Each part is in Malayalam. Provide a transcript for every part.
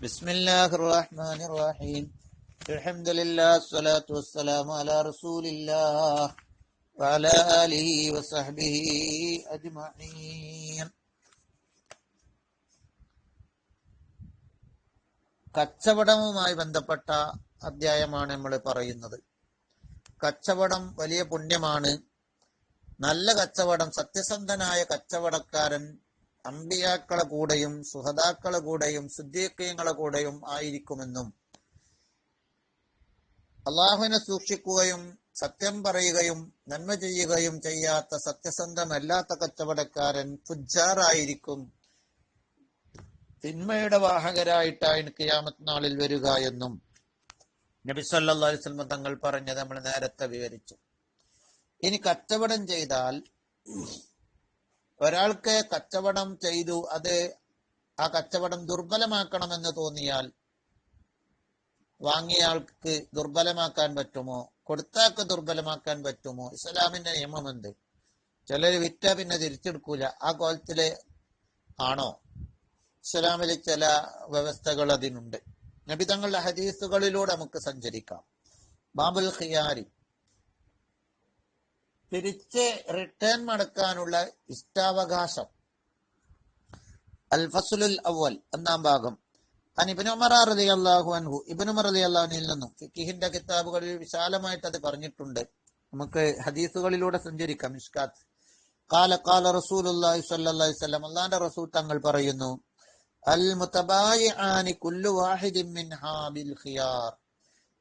بسم الله الرحمن الرحيم الحمد لله الصلاة والسلام على رسول الله وعلى آله وصحبه أجمعين കച്ചവടവുമായി ബന്ധപ്പെട്ട അധ്യായമാണ് നമ്മൾ പറയുന്നത് കച്ചവടം വലിയ പുണ്യമാണ് നല്ല കച്ചവടം സത്യസന്ധനായ കച്ചവടക്കാരൻ അമ്പിയാക്കളെ കൂടെയും സുഹതാക്കളെ കൂടെയും ശുദ്ധീകങ്ങളെ കൂടെയും ആയിരിക്കുമെന്നും അള്ളാഹുവിനെ സൂക്ഷിക്കുകയും സത്യം പറയുകയും നന്മ ചെയ്യുകയും ചെയ്യാത്ത സത്യസന്ധമല്ലാത്ത കച്ചവടക്കാരൻ ഫുജാറായിരിക്കും തിന്മയുടെ വാഹകരായിട്ടാണ് ക്യാമത്ത് നാളിൽ വരിക എന്നും നബി തങ്ങൾ പറഞ്ഞത് നമ്മൾ നേരത്തെ വിവരിച്ചു. ഇനി കച്ചവടം ചെയ്താൽ ഒരാൾക്ക് കച്ചവടം ചെയ്തു അത് ആ കച്ചവടം ദുർബലമാക്കണമെന്ന് തോന്നിയാൽ വാങ്ങിയ ആൾക്ക് ദുർബലമാക്കാൻ പറ്റുമോ? കൊടുത്താക്ക് ദുർബലമാക്കാൻ പറ്റുമോ? ഇസ്ലാമിന്റെ നിയമം എന്ത്? ചിലർ വിറ്റ പിന്നെ തിരിച്ചെടുക്കൂല. ആ കോലത്തിൽ ആണോ? ഇസ്ലാമിൽ ചില വ്യവസ്ഥകൾ അതിനുണ്ട്. നബിതങ്ങളുടെ ഹദീസുകളിലൂടെ നമുക്ക് സഞ്ചരിക്കാം. ബാബുൽ ഖിയാരി തിരിച്ച് റിട്ടേൺ മടക്കാനുള്ള ഇഷ്ടാവകാശം. അൽ ഫസുലുൽ അവൽ ഒന്നാം ഭാഗം. അൻ ഇബിന് ഉമർ റളി അള്ളാഹു അൻഹു ഇബിന് ഉമർ അള്ളാഹുനിൽ നിന്നും ഫിഖിഹിന്റെ കിതാബുകളിൽ വിശാലമായിട്ട് അത് പറഞ്ഞിട്ടുണ്ട്. നമുക്ക് ഹദീസുകളിലൂടെ സഞ്ചരിക്കാം മിഷ്കാത്ത്. കാല കാല റസൂലുള്ളാഹി സ്വല്ലല്ലാഹി വസല്ലം അള്ളാന്റെ റസൂൽ തങ്ങൾ പറയുന്നു അൽ മുത്തബായി ആനി കുല്ലു വാഹിദിൻ ഹാബിൽ ബിൽ ഖിയാർ.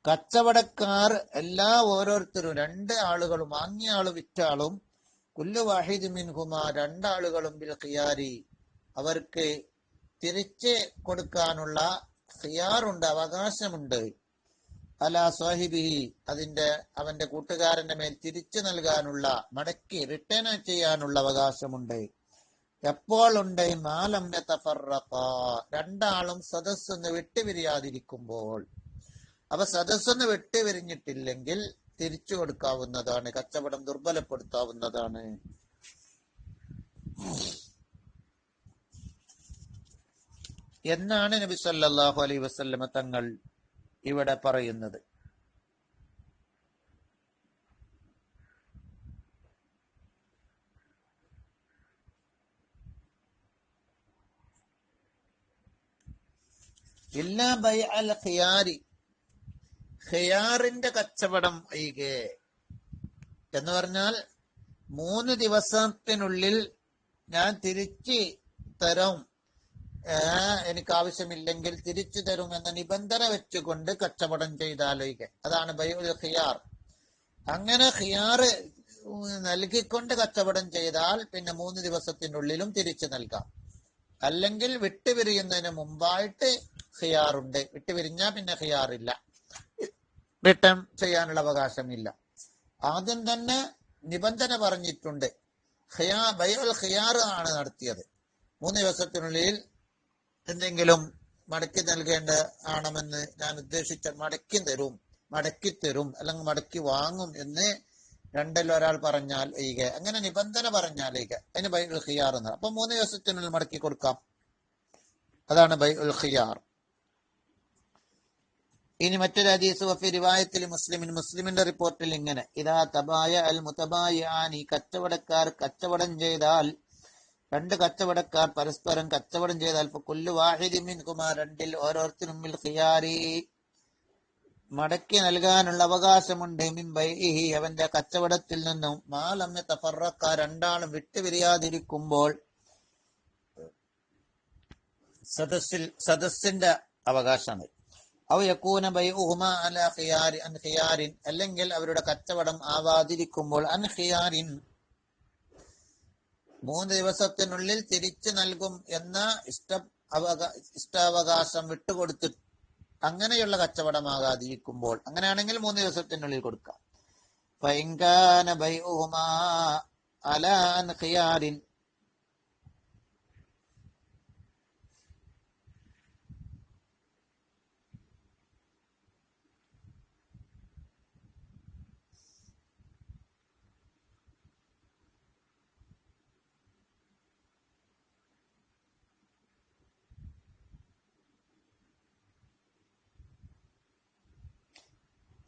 കച്ചവടക്കാർ എല്ലാ ഓരോരുത്തരും രണ്ട് ആളുകളും വാങ്ങിയ ആളും വിറ്റ ആളും കുല്ലു വാഹിദ് മിൻഹുമ രണ്ടാളുകളും ബിൽ ഖിയാരി. അവർക്ക് തിരിച്ച് കൊടുക്കാനുള്ള ഖിയാറുണ്ട് അവകാശമുണ്ട്. അല സാഹിബിഹി അതിന്റെ അവന്റെ കൂട്ടുകാരന്റെ മേൽ തിരിച്ചു നൽകാനുള്ള മടക്കി റിട്ടേൺ ചെയ്യാനുള്ള അവകാശമുണ്ട്. എപ്പോൾ ഉണ്ട്? മാലം രണ്ടാളും സദസ്സൊന്ന് വിട്ടുപിരിയാതിരിക്കുമ്പോൾ. അവ സദസ്സൊന്ന് വിട്ടുപിരിഞ്ഞിട്ടില്ലെങ്കിൽ തിരിച്ചു കൊടുക്കാവുന്നതാണ് കച്ചവടം ദുർബലപ്പെടുത്താവുന്നതാണ്. എന്നാണ് നബി സല്ലാഹു അലൈ വസല്ലമ തങ്ങൾ ഇവിടെ പറയുന്നത്. എല്ലാ ബൈ അൽ ഖിയാരി ഖിയാറിന്റെ കച്ചവടം ഒഴികെ എന്ന് പറഞ്ഞാൽ മൂന്ന് ദിവസത്തിനുള്ളിൽ ഞാൻ തിരിച്ച് തരും. എനിക്ക് ആവശ്യമില്ലെങ്കിൽ തിരിച്ചു തരും എന്ന നിബന്ധന വെച്ചുകൊണ്ട് കച്ചവടം ചെയ്താലൊഴികെ. അതാണ് ബൈബിൾ അങ്ങനെ ഖിയാർ നൽകിക്കൊണ്ട് കച്ചവടം ചെയ്താൽ പിന്നെ മൂന്ന് ദിവസത്തിനുള്ളിലും തിരിച്ചു നൽകാം. അല്ലെങ്കിൽ വിട്ടുപിരിയുന്നതിന് മുമ്പായിട്ട് ഖിയാറുണ്ട്. വിട്ടുപിരിഞ്ഞാൽ പിന്നെ ഖിയാറില്ല. റിട്ടേൺ ചെയ്യാനുള്ള അവകാശമില്ല. ആദ്യം തന്നെ നിബന്ധന പറഞ്ഞിട്ടുണ്ട്. ഖിയാ ബൈഉൽ ഖിയാർ ആണ് നടത്തിയത്. മൂന്ന് ദിവസത്തിനുള്ളിൽ എന്തെങ്കിലും മടക്കി നൽകേണ്ട ആണെന്ന് ഞാൻ ഉദ്ദേശിച്ച മടക്കി തരും മടക്കി തരും അല്ലെങ്കിൽ മടക്കി വാങ്ങും എന്ന് രണ്ടിൽ ഒരാൾ പറഞ്ഞാൽ ഈക അങ്ങനെ നിബന്ധന പറഞ്ഞാൽ ഈക അതിന് ബൈ ഉൽ ഖിയാർ എന്ന് അപ്പൊ മൂന്ന് ദിവസത്തിനുള്ളിൽ മടക്കി കൊടുക്കാം. അതാണ് ബൈ ഉൽ ഇനി മറ്റൊരു ഹദീസ് വഫി റിവായത്തിൽ മുസ്ലിമിൻ മുസ്ലിമിന്റെ റിപ്പോർട്ടിൽ ഇങ്ങനെ ഇതാ തബായ അൽ മുതബായാനി കച്ചവടക്കാർ കച്ചവടം ചെയ്താൽ രണ്ട് കച്ചവടക്കാർ പരസ്പരം കച്ചവടം ചെയ്താൽ കൊല്ലു വാഹിദിമിൻ കുമാർ രണ്ടിൽ ഓരോരുത്തരും ഖിയാരി മടക്കി നൽകാനുള്ള അവകാശമുണ്ട് മിംബൈഹി അവന്റെ കച്ചവടത്തിൽ നിന്നും. മാലമ്മ തഫറക്ക രണ്ടാളും വിട്ടുപിരിയാതിരിക്കുമ്പോൾ സദസ്സിൽ സദസ്സിന്റെ അവകാശമാണ് അവ യക്കൂന ബൈ ഉഹുമ അല ഖിയാരി അൻ അല്ലെങ്കിൽ അവരുടെ കച്ചവടം ആവാതിരിക്കുമ്പോൾ അൻ ഖിയാരിൻ. മൂന്ന് ദിവസത്തിനുള്ളിൽ തിരിച്ചു നൽകും എന്ന ഇഷ്ട ഇഷ്ടാവകാശം വിട്ടുകൊടുത്ത് അങ്ങനെയുള്ള കച്ചവടമാകാതിരിക്കുമ്പോൾ അങ്ങനെയാണെങ്കിൽ മൂന്ന് ദിവസത്തിനുള്ളിൽ കൊടുക്കാം. ഫൈങ്കാന ബൈഉഹുമാ അൻ ഖിയാരിൻ.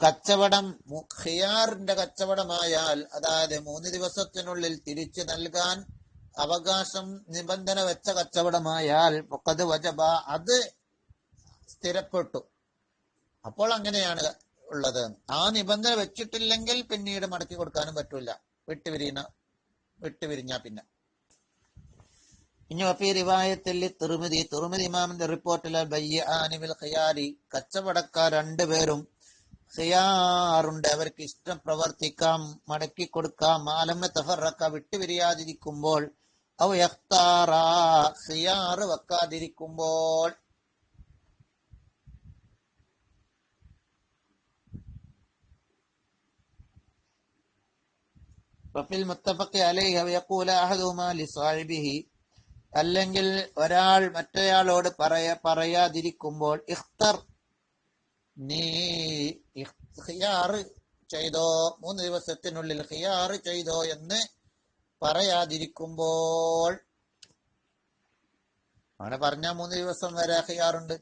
കച്ചവടം ഹിയാറിന്റെ കച്ചവടമായാൽ അതായത് മൂന്ന് ദിവസത്തിനുള്ളിൽ തിരിച്ചു നൽകാൻ അവകാശം നിബന്ധന വെച്ച കച്ചവടമായാൽ പൊക്കത് വജബ അത് സ്ഥിരപ്പെട്ടു. അപ്പോൾ അങ്ങനെയാണ് ഉള്ളത്. ആ നിബന്ധന വെച്ചിട്ടില്ലെങ്കിൽ പിന്നീട് മടക്കി കൊടുക്കാനും പറ്റൂല. വിട്ടുപിരിയുന്ന വിട്ടുപിരിഞ്ഞ പിന്നെ. ഇനി ഒപ്പി റിവായത്തിൽ തിറുമതി തിറുമതി ഇമാമിന്റെ റിപ്പോർട്ടിലെ ബയ്യാനിമിൽ ഖിയാരി കച്ചവടക്കാർ രണ്ടുപേരും ഖിയാറുണ്ട് അവർക്ക് ഇഷ്ടം പ്രവർത്തിക്കാം മടക്കി കൊടുക്കാം മാലമ്മ തഫറക്ക വിട്ടുപിരിയാതിരിക്കുമ്പോൾ അവ യഖ്താറ സിയാറ് വെക്കാതിരിക്കുമ്പോൾ. വഫിൽ മുത്തഫഖി അലൈഹി അവ യഖൂല അഹദുമാ ലിസാഹിബിഹി അല്ലെങ്കിൽ ഒരാൾ മറ്റയാളോട് പറയ പറയാതിരിക്കുമ്പോൾ ഇഖ്തർ നീ ഖിയാറ് ചെയ്തോ. മൂന്ന് ദിവസത്തിനുള്ളിൽ ഖിയാറ് ചെയ്തോ എന്ന് പറയാതിരിക്കുമ്പോൾ അങ്ങനെ പറഞ്ഞ മൂന്ന് ദിവസം വരെ ഹിയാറുണ്ട്.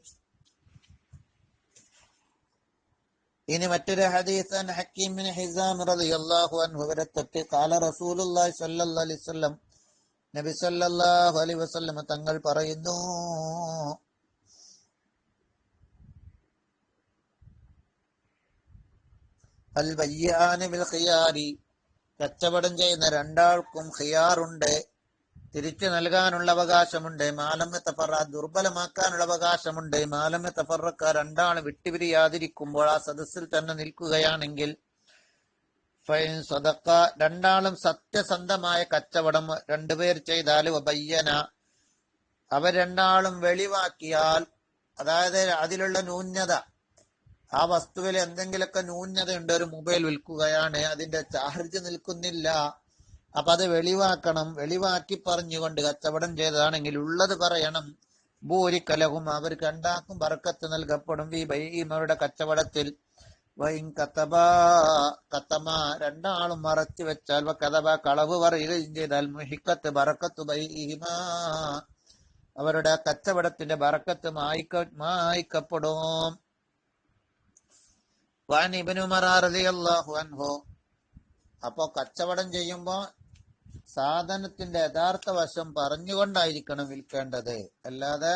ഇനി മറ്റൊരു ഹദീസൻ ഹക്കീം ഹിസാം റളിയല്ലാഹു അൻഹു വരെ തൊട്ട് കാല റസൂലുള്ളാഹി സ്വല്ലല്ലാഹി അലൈഹി വസല്ലം നബി സല്ലല്ലാഹു അലൈഹി വസല്ലം തങ്ങൾ പറയുന്നു അൽ ഖിയാരി കച്ചവടം ചെയ്യുന്ന രണ്ടാൾക്കും ഖിയാറുണ്ട്. തിരിച്ചു നൽകാനുള്ള അവകാശമുണ്ട്. മാലമ്മ തഫറ ദുർബലമാക്കാനുള്ള അവകാശമുണ്ട്. മാലമ്മ തഫറക്ക രണ്ടാണ് വിട്ടുപിരിയാതിരിക്കുമ്പോൾ ആ സദസ്സിൽ തന്നെ നിൽക്കുകയാണെങ്കിൽ രണ്ടാളും സത്യസന്ധമായ കച്ചവടം രണ്ടുപേർ ചെയ്താൽ വബയ്യന. അവർ രണ്ടാളും വെളിവാക്കിയാൽ അതായത് അതിലുള്ള ന്യൂനത ആ വസ്തുവിൽ എന്തെങ്കിലുമൊക്കെ ന്യൂനതയുണ്ട് ഒരു മൊബൈൽ വിൽക്കുകയാണ് അതിന്റെ ചാർജ് നിൽക്കുന്നില്ല അപ്പൊ അത് വെളിവാക്കണം. വെളിവാക്കി പറഞ്ഞുകൊണ്ട് കച്ചവടം ചെയ്തതാണെങ്കിൽ ഉള്ളത് പറയണം. ഭൂരിക്കലഹും അവർ രണ്ടാക്കും ബർക്കത്ത് നൽകപ്പെടും. ഈ ബൈമയുടെ കച്ചവടത്തിൽ കത്തബ കത്തമ രണ്ടാളും മറച്ചു വെച്ചാൽ കഥബ കളവ് പറയുകയും ചെയ്താൽ മുഹിക്കത്ത് ബറക്കത്ത് ബൈഹിമാ അവരുടെ കച്ചവടത്തിന്റെ ബറക്കത്ത് മായിക്ക മായിക്കപ്പെടും. വാൻ കച്ചവടം ചെയ്യുമ്പോ സാധനത്തിന്റെ യഥാർത്ഥ വശം പറഞ്ഞുകൊണ്ടായിരിക്കണം വിൽക്കേണ്ടത്. അല്ലാതെ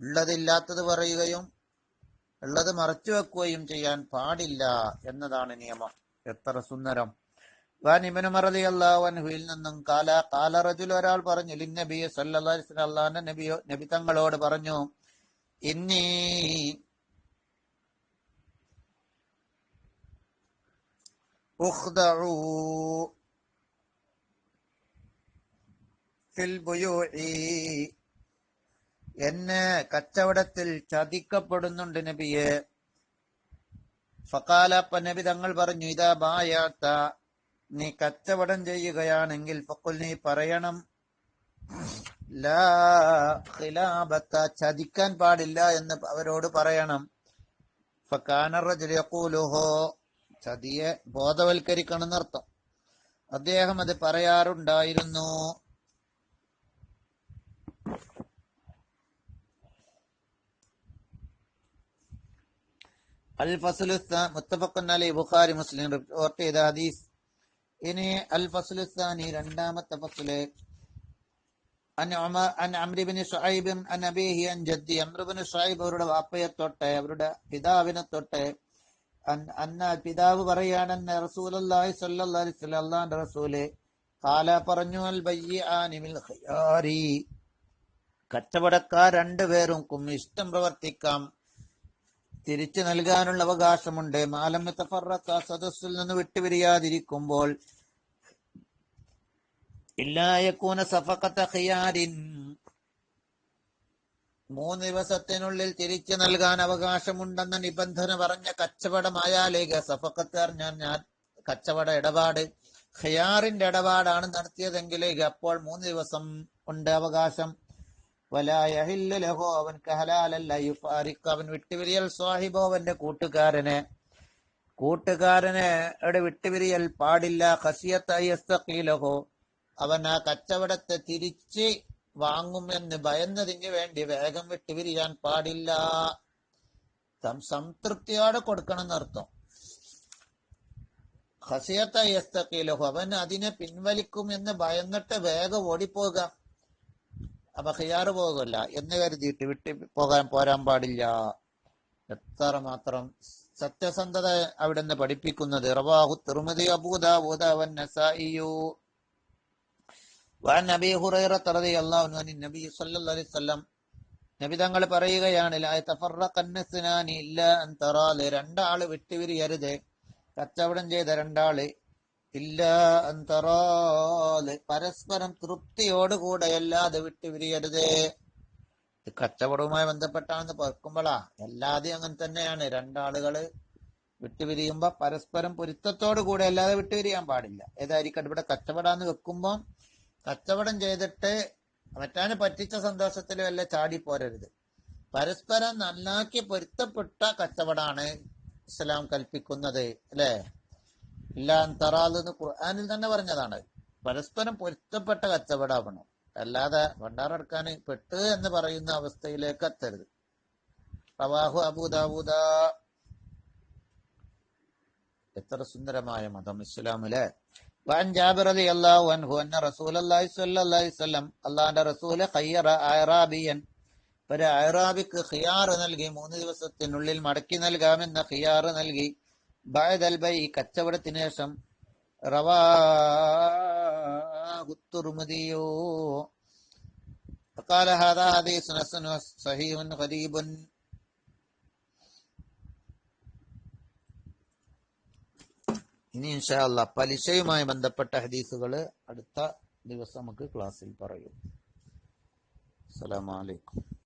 ഉള്ളതില്ലാത്തത് പറയുകയും ഉള്ളത് മറച്ചു വെക്കുകയും ചെയ്യാൻ പാടില്ല എന്നതാണ് നിയമം. എത്ര സുന്ദരം. വാൻ ഇബ്നു ഉമർ റളിയല്ലാഹു അൻഹുവിൽ നിന്നും കാല കാല റജുൽ ഒരാൾ പറഞ്ഞു ലിൻ അല്ലാഹുവിന്റെ നബിയോ നബി തങ്ങളോട് പറഞ്ഞു ഇന്നീ اخضعوا في البيوع എന്നെ കച്ചവടത്തിൽ ചതിക്കപ്പെടുന്നുണ്ട് നബിയെ ഫക്കാലപ്പ നബി തങ്ങൾ പറഞ്ഞു ഇതാ ബായാത്ത നീ കച്ചവടം ചെയ്യുകയാണെങ്കിൽ ഫക്കുൽ നീ പറയണം ലാ ഖിലാബത്ത ചതിക്കാൻ പാടില്ല എന്ന് അവരോട് പറയണം ഫക്കാന ചതിയെ ബോധവൽക്കരിക്കണം എന്നർത്ഥം അദ്ദേഹം അത് പറയാറുണ്ടായിരുന്നു. അൽ ഫസുലുസ്ത മുത്തഫഖൻ അലി ബുഖാരി മുസ്ലിം റിപ്പോർട്ട് ചെയ്ത ഹദീസ്. ഇനി അൽ ഫസുലുസ്താനി രണ്ടാമത്തെ ഫസുൽ. അവരുടെ വാപ്പയെ തൊട്ടെ അവരുടെ പിതാവിനെ തൊട്ട് അന്ന പിതാവ് പറയാണെന്ന് അലൈഹി വസല്ലം അള്ളാന്റെ റസൂൽ കാല പറഞ്ഞു അൽ ബയ്യാനി മിൽ ഖിയാരി. കച്ചവടക്കാർ രണ്ടുപേർക്കും ഇഷ്ടം പ്രവർത്തിക്കാം. തിരിച്ചു നൽകാനുള്ള അവകാശമുണ്ട്. മാലം തഫറക്ക സദസ്സിൽ നിന്ന് വിട്ടുപിരിയാതിരിക്കുമ്പോൾ ഇല്ലായക്കൂന സഫക്കത്ത ഖിയാരിൻ. മൂന്ന് ദിവസത്തിനുള്ളിൽ തിരിച്ചു നൽകാൻ അവകാശമുണ്ടെന്ന നിബന്ധന പറഞ്ഞ കച്ചവടമായാലേക്ക് സഫക്കത്ത് ഞാൻ ഞാൻ കച്ചവട ഇടപാട് ഖയാറിന്റെ ഇടപാടാണ് നടത്തിയതെങ്കിലേക്ക് അപ്പോൾ മൂന്ന് ദിവസം ഉണ്ട് അവകാശം. വലായഹില്ലഹോ അവൻ കഹലാലല്ല യുഫാരിക്ക് അവൻ വിട്ടുപിരിയൽ സ്വാഹിബോ അവന്റെ കൂട്ടുകാരനെ. കൂട്ടുകാരനെ വിട്ടുപിരിയൽ പാടില്ല. ഖസിയത്തായി അവൻ ആ കച്ചവടത്തെ തിരിച്ച് വാങ്ങുമെന്ന് ഭയന്നതിന് വേണ്ടി വേഗം വിട്ടുപിരിയാൻ പാടില്ല. സംതൃപ്തിയോടെ കൊടുക്കണം എന്നർത്ഥം ഹസിയത്ത യസ്തഖീലഹു. അവൻ അതിനെ പിൻവലിക്കും എന്ന് ഭയന്നിട്ട് വേഗം ഓടിപ്പോക അപ്പൊ ഹിയാറ് പോകില്ല എന്ന് കരുതിയിട്ട് വിട്ടു പോകാൻ പോരാൻ പാടില്ല. എത്ര മാത്രം സത്യസന്ധത അവിടെ നിന്ന് പഠിപ്പിക്കുന്നത്. റവാഹു തിരുമതി അബൂദാവൂദ വൻ നസായിയു وعن ابي هريره رضي الله عنه عن النبي صلى الله عليه وسلم നബി തങ്ങൾ പറയുകയാണ് ലാ യതഫറഖന്ന ഇസ്നാനി ഇല്ലാ അൻ തറാല് രണ്ടാള് വിട്ടുപിരിയരുത് കച്ചവടം ചെയ്ത രണ്ടാള് ഇല്ല അൻ തറാല് പരസ്പരം തൃപ്തിയോടുകൂടെ അല്ലാതെ വിട്ടുപിരിയരുത് ഇത് കച്ചവടവുമായി ബന്ധപ്പെട്ടാണെന്ന് പറക്കുമ്പോളാ എല്ലാതെയും അങ്ങനെ തന്നെയാണ് രണ്ടാളുകള് വിട്ടുപിരിയുമ്പോ പരസ്പരം പൊരുത്തത്തോടു കൂടെ അല്ലാതെ വിട്ടുപിരിയാൻ പാടില്ല ഏതായിരിക്കട്ടെ ഇവിടെ കച്ചവടാന്ന് വെക്കുമ്പോ കച്ചവടം ചെയ്തിട്ട് മറ്റാന് പറ്റിച്ച സന്തോഷത്തിൽ വല്ല ചാടി പോരരുത്. പരസ്പരം നന്നാക്കി പൊരുത്തപ്പെട്ട കച്ചവടാണ് ഇസ്ലാം കൽപ്പിക്കുന്നത് അല്ലേ? ഇല്ലാൻ തറാൽ എന്ന് ഖുർആാനിൽ തന്നെ പറഞ്ഞതാണ്. പരസ്പരം പൊരുത്തപ്പെട്ട കച്ചവടാവണം. അല്ലാതെ ഭണ്ഡാറെടുക്കാൻ പെട്ട് എന്ന് പറയുന്ന അവസ്ഥയിലേക്ക് എത്തരുത്. റവാഹു അബൂദാബൂദ എത്ര സുന്ദരമായ മതം ഇസ്ലാമിലെ. وعن جابر رضي الله عنه أن رسول الله صلى الله عليه وسلم അള്ളാന്റെ റസൂല് ഖയ്യറ അയറാബിയൻ ഒരു അയറാബിക്ക് ഖിയാർ നൽകി മൂന്ന് ദിവസത്തിനുള്ളിൽ മടക്കി നൽകാമെന്ന ഖിയാർ നൽകി ബഅദൽ ബൈ കച്ചവടത്തിന് ശേഷം റവാഹു തുർമുദിയോ قال هذا حديث حسن صحيح غريب ഇനി ഇൻഷാല്ല പലിശയുമായി ബന്ധപ്പെട്ട ഹദീസുകൾ അടുത്ത ദിവസം നമുക്ക് ക്ലാസ്സിൽ പറയും. അസ്സലാമു അലൈക്കും.